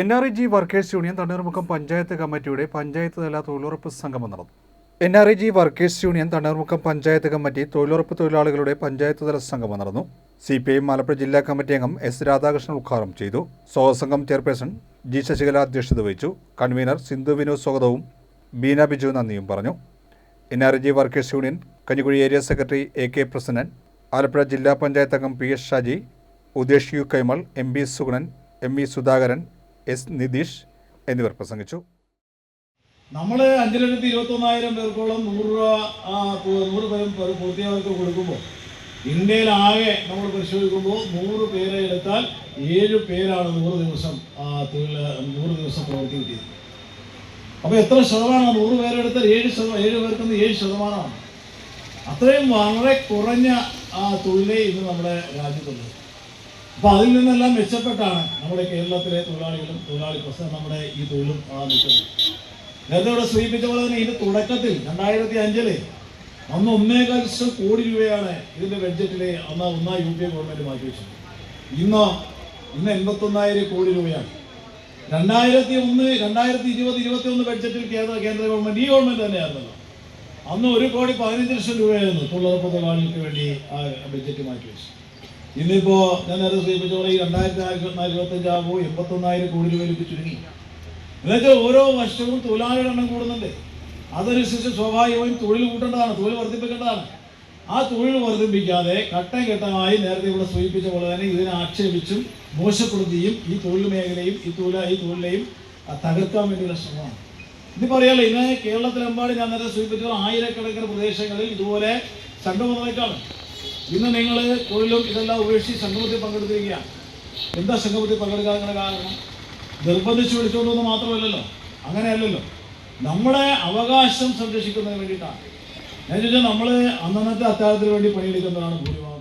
N R E G workers union Thanneermukkam panchayat കമ്മിറ്റിയുടെ പഞ്ചായത്ത് തല തൊഴിലുറപ്പ് സംഗമം നടന്നു. N R E G workers union Thanneermukkam panchayat committee തൊഴിലുറപ്പ് തൊഴിലാളികളുടെ പഞ്ചായത്ത് തല സംഗമം നടന്നു. സി പി ഐ ആലപ്പുഴ ജില്ലാ കമ്മിറ്റി അംഗം എസ് രാധാകൃഷ്ണൻ ഉദ്ഘാടനം ചെയ്തു. സ്വാഗതസംഘം ചെയർപേഴ്സൺ ജി ശശികല അധ്യക്ഷത വഹിച്ചു. കൺവീനർ സിന്ധു വിനോദ് സ്വാഗതവും ബീന ബിജു നന്ദിയും പറഞ്ഞു. N R G workers union Kanjikuzhi area secretary A K Prasannan Alappuzha ജില്ലാ പഞ്ചായത്ത് അംഗം P S Shaji Udesh U Kaimal M B Suganan M V Sudhakaran S Nitheesh എന്നിവർ പ്രസംഗിച്ചു. നമ്മൾ അഞ്ച് ലക്ഷത്തി ഇരുപത്തൊന്നായിരം പേർക്കോളം നൂറ് രൂപ നൂറ് പേരും പ- പൂർത്തിയായവർക്ക് കൊടുക്കുമ്പോൾ ഇന്ത്യയിലാകെ നമ്മൾ പരിശോധിക്കുമ്പോൾ നൂറ് പേരെ എടുത്താൽ ഏഴ് പേരാണ് നൂറ് ദിവസം തൊഴിൽ നൂറ് ദിവസം പ്രവൃത്തി കിട്ടിയത്. അപ്പോൾ എത്ര ശതമാനമാണ് നൂറ് പേരെടുത്താൽ ഏഴ് ശതമാനം ഏഴ് പേർക്ക് ഏഴ് ശതമാനമാണ്. അത്രയും വളരെ കുറഞ്ഞ തൊഴിലേ ഇന്ന് നമ്മുടെ രാജ്യത്തുള്ളത് അപ്പോൾ അതിൽ നിന്നെല്ലാം മെച്ചപ്പെട്ടാണ് നമ്മുടെ കേരളത്തിലെ തൊഴിലാളികളും തൊഴിലാളി പ്രശ്നം നമ്മുടെ ഈ തൊഴിലും ആ നിൽക്കുന്നത്. നേരത്തെ ഇവിടെ സൂചിപ്പിച്ച പോലെ തന്നെ ഇതിന്റെ തുടക്കത്തിൽ രണ്ടായിരത്തി അഞ്ചിൽ അന്ന് ഒന്നേകാൽ ലക്ഷം കോടി രൂപയാണ് ഇതിന്റെ ബഡ്ജറ്റിലെ അന്ന് ഒന്നാം യു പി എ ഗവൺമെന്റ് മാറ്റിവെച്ചത് ഇന്ന് ഇന്ന് എൺപത്തൊന്നായിരം കോടി രൂപയാണ്. രണ്ടായിരത്തി ഒന്ന് രണ്ടായിരത്തി ഇരുപത് ഇരുപത്തി ഒന്ന് ബഡ്ജറ്റിൽ കേന്ദ്ര കേന്ദ്ര ഗവൺമെന്റ് ഈ ഗവൺമെന്റ് തന്നെയായിരുന്നല്ലോ. അന്ന് ഒരു കോടി പതിനഞ്ച് ലക്ഷം രൂപയായിരുന്നു തൊഴിലുറപ്പ് തൊഴിലാളികൾക്ക് വേണ്ടി ആ ബഡ്ജറ്റ് മാറ്റിവെച്ചത് ഇന്നിപ്പോ ഞാൻ നേരത്തെ സൂചിപ്പിച്ച പോലെ ഈ രണ്ടായിരത്തി ഇരുപത്തിനാല് ഇരുപത്തഞ്ച് ആകുമ്പോൾ എൺപത്തൊന്നായിരം കോടി രൂപയിലേക്ക് ചുരുങ്ങി. എന്നുവെച്ചാൽ ഓരോ വർഷവും തൊഴിലാളികളുടെ എണ്ണം കൂടുന്നുണ്ട്. അതനുസരിച്ച് സ്വാഭാവികമായും തൊഴിൽ കൂട്ടേണ്ടതാണ് തൊഴിൽ വർദ്ധിപ്പിക്കേണ്ടതാണ്. ആ തൊഴിൽ വർദ്ധിപ്പിക്കാതെ ഘട്ടം ഘട്ടമായി നേരത്തെ ഇവിടെ സൂചിപ്പിച്ച പോലെ തന്നെ ഇതിനെ ആക്ഷേപിച്ചും മോശപ്പെടുത്തിയും ഈ തൊഴിൽ മേഖലയും ഈ തൊഴിൽ ഈ തൊഴിലെയും തകർക്കാൻ വേണ്ടിയുള്ള ശ്രമമാണ്. ഇതിപ്പോൾ അറിയാലോ ഇന്ന് കേരളത്തിലെമ്പാട് ഞാൻ നേരത്തെ സൂചിപ്പിച്ച ആയിരക്കണക്കിന് പ്രദേശങ്ങളിൽ ഇതുപോലെ സംഘം നടക്കാണ് ഇന്ന് നിങ്ങൾ തൊഴിലും ഇതെല്ലാം ഉപേക്ഷിച്ച് സംഗമത്തിൽ പങ്കെടുത്തിരിക്കുകയാണ്. എന്താ സംഗമത്തിൽ പങ്കെടുക്കാനുള്ള കാരണം? നിർബന്ധിച്ച് വിളിച്ചുകൊണ്ടൊന്നും മാത്രമല്ലല്ലോ. അങ്ങനെയല്ലല്ലോ. നമ്മുടെ അവകാശം സംരക്ഷിക്കുന്നതിന് വേണ്ടിയിട്ടാണ്. ചോദിച്ചാൽ നമ്മൾ അന്നന്നത്തെ അത്താഴത്തിന് വേണ്ടി പണിയെടുക്കുന്നതാണ് ഭൂരിഭാഗം.